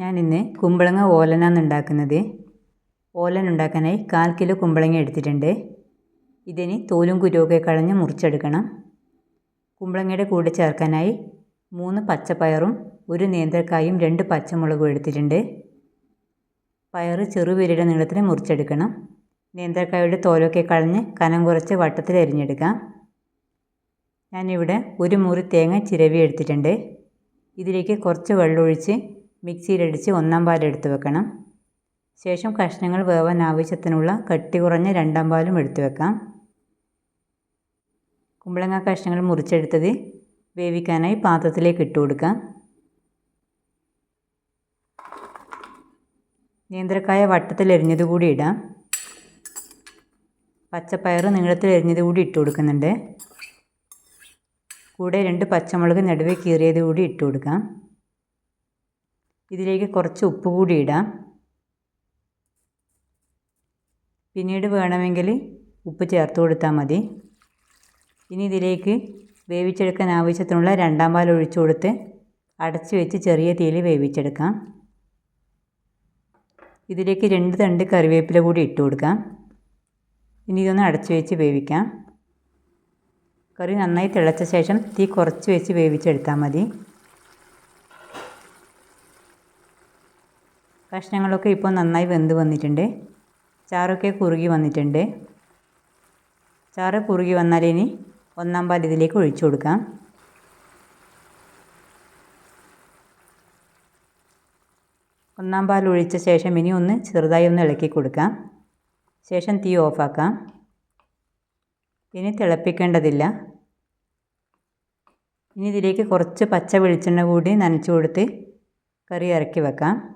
ഞാനിന്ന് കുമ്പളങ്ങ ഓലനാണ് ഉണ്ടാക്കുന്നത്. ഓലൻ ഉണ്ടാക്കാനായി കാൽ കിലോ കുമ്പളങ്ങ എടുത്തിട്ടുണ്ട്. ഇതിന് തോലും കുരുവൊക്കെ കളഞ്ഞ് മുറിച്ചെടുക്കണം. കുമ്പളങ്ങയുടെ കൂടെ ചേർക്കാനായി മൂന്ന് പച്ചപ്പയറും ഒരു നേന്ത്രക്കായും രണ്ട് പച്ചമുളകും എടുത്തിട്ടുണ്ട്. പയർ ചെറുവിരയുടെ നീളത്തിൽ മുറിച്ചെടുക്കണം. നേന്ത്രക്കായുടെ തോലൊക്കെ കളഞ്ഞ് കനം കുറച്ച് വട്ടത്തിൽ എരിഞ്ഞെടുക്കാം ഞാനിവിടെ ഒരു മുറി തേങ്ങ ചിരവി എടുത്തിട്ടുണ്ട്. ഇതിലേക്ക് കുറച്ച് വെള്ളമൊഴിച്ച് മിക്സിയിലടിച്ച് ഒന്നാം പാൽ എടുത്തു വെക്കണം. ശേഷം കഷ്ണങ്ങൾ വേവാൻ ആവശ്യത്തിനുള്ള കട്ടി കുറഞ്ഞ രണ്ടാം പാലും എടുത്തു വെക്കാം. കുമ്പളങ്ങ കഷ്ണങ്ങൾ മുറിച്ചെടുത്തത് വേവിക്കാനായി പാത്രത്തിലേക്ക് ഇട്ട് കൊടുക്കാം. നേന്ത്രക്കായ വട്ടത്തിൽ എരിഞ്ഞത് കൂടി ഇടാം. പച്ചപ്പയർ നീളത്തിൽ എരിഞ്ഞത് കൂടി ഇട്ട് കൊടുക്കുന്നുണ്ട്. കൂടെ രണ്ട് പച്ചമുളക് നടുവേ കീറിയത് കൂടി ഇട്ട് കൊടുക്കാം. ഇതിലേക്ക് കുറച്ച് ഉപ്പ് കൂടി ഇടാം. പിന്നീട് വേണമെങ്കിൽ ഉപ്പ് ചേർത്ത് കൊടുത്താൽ മതി. ഇനി ഇതിലേക്ക് വേവിച്ചെടുക്കാൻ ആവശ്യത്തിനുള്ള രണ്ടാം പാൽ ഒഴിച്ചു കൊടുത്ത് അടച്ചു വെച്ച് ചെറിയ തീയിൽ വേവിച്ചെടുക്കാം. ഇതിലേക്ക് രണ്ട് തണ്ട് കറിവേപ്പില കൂടി ഇട്ട് കൊടുക്കാം. ഇനി ഇതൊന്ന് അടച്ചു വെച്ച് വേവിക്കാം. കറി നന്നായി തിളച്ച ശേഷം തീ കുറച്ച് വെച്ച് വേവിച്ചെടുത്താൽ മതി. കഷ്ണങ്ങളൊക്കെ ഇപ്പോൾ നന്നായി വെന്ത് വന്നിട്ടുണ്ട്. ചാറൊക്കെ കുറുകി വന്നിട്ടുണ്ട്. ചാറ് കുറുകി വന്നാൽ ഇനി ഒന്നാം പാൽ ഇതിലേക്ക് ഒഴിച്ചു കൊടുക്കാം. ഒന്നാം പാൽ ഒഴിച്ച ശേഷം ഇനി ഒന്ന് ചെറുതായി ഒന്ന് ഇളക്കി കൊടുക്കാം. ശേഷം തീ ഓഫാക്കാം. ഇനി തിളപ്പിക്കേണ്ടതില്ല. ഇനി ഇതിലേക്ക് കുറച്ച് പച്ച വെളിച്ചെണ്ണ കൂടി നനച്ചു കൊടുത്ത് കറി ഇറക്കി വെക്കാം.